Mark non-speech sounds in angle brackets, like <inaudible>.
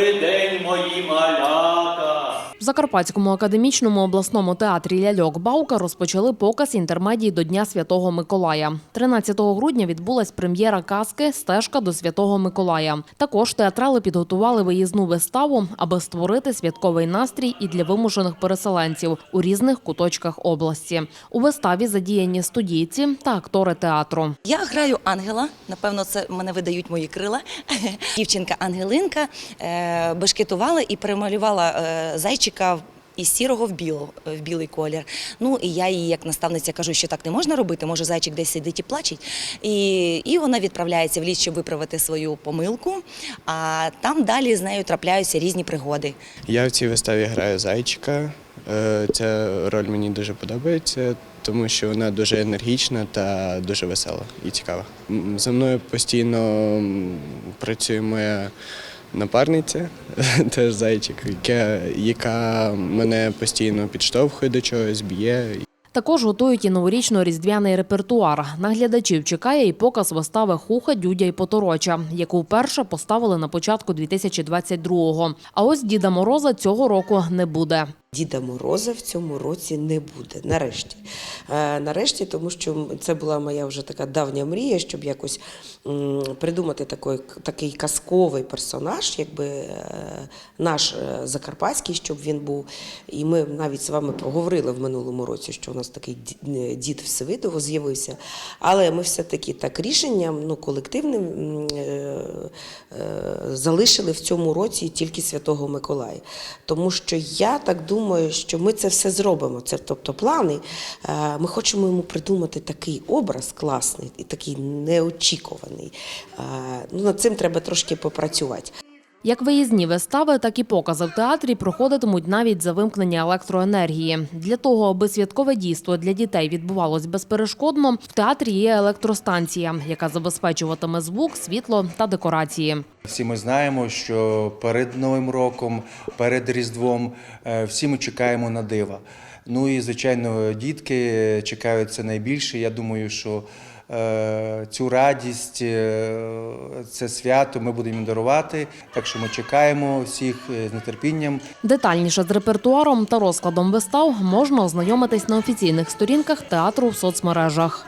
добрий день, мої матері. Закарпатському академічному обласному театрі Ляльок Баука розпочали показ інтермедії до Дня Святого Миколая. 13 грудня відбулась прем'єра казки Стежка до Святого Миколая. Також театрали підготували виїзну виставу, аби створити святковий настрій і для вимушених переселенців у різних куточках області. У виставі задіяні студійці та актори театру. Я граю ангела. Напевно, це мене видають мої крила. <laughs> Дівчинка Ангелинка е, бешкетувала і перемалювала е, зайчика. Із сірого в біло, в білий колір. Ну і я їй, як наставниця, кажу, що так не можна робити. Може, зайчик десь сидить і плачить. І, і вона відправляється в ліс, щоб виправити свою помилку. А там далі з нею трапляються різні пригоди. Я в цій виставі граю зайчика. Е, Ця роль мені дуже подобається, тому що вона дуже енергічна та дуже весела і цікава. За мною постійно працює моя напарниця, <laughs> теж зайчик, яка, яка мене постійно підштовхує до чогось, б'є. Також готують і новорічно-різдвяний репертуар. Наглядачів чекає і показ вистави Хуха, Дюдя і Потороча, яку вперше поставили на початку 2022-го. А ось Діда Мороза цього року не буде. Діда Мороза в цьому році не буде. Нарешті. Е, нарешті, тому що це була моя вже така давня мрія, щоб якось придумати такий, такий казковий персонаж, якби е, наш е, закарпатський, щоб він був. І ми навіть з вами проговорили в минулому році, що у нас такий дід Всевидово з'явився. Але ми все-таки так рішенням, ну, колективним залишили в цьому році тільки Святого Миколая. Тому що я так думаю, що ми це все зробимо. Це тобто плани. Е, Ми хочемо йому придумати такий образ класний і такий неочікуваний. Е, Ну, над цим треба трошки попрацювати. Як виїзні вистави, так і покази в театрі проходитимуть навіть за вимкнення електроенергії. Для того, аби святкове дійство для дітей відбувалось безперешкодно, в театрі є електростанція, яка забезпечуватиме звук, світло та декорації. Всі ми знаємо, що перед Новим роком, перед Різдвом е, всі ми чекаємо на дива. Ну і звичайно, дітки чекають це найбільше. Я думаю, що цю радість, е, це свято ми будемо дарувати. Так що ми чекаємо всіх е, з нетерпінням. Детальніше з репертуаром та розкладом вистав можна ознайомитись на офіційних сторінках театру в соцмережах.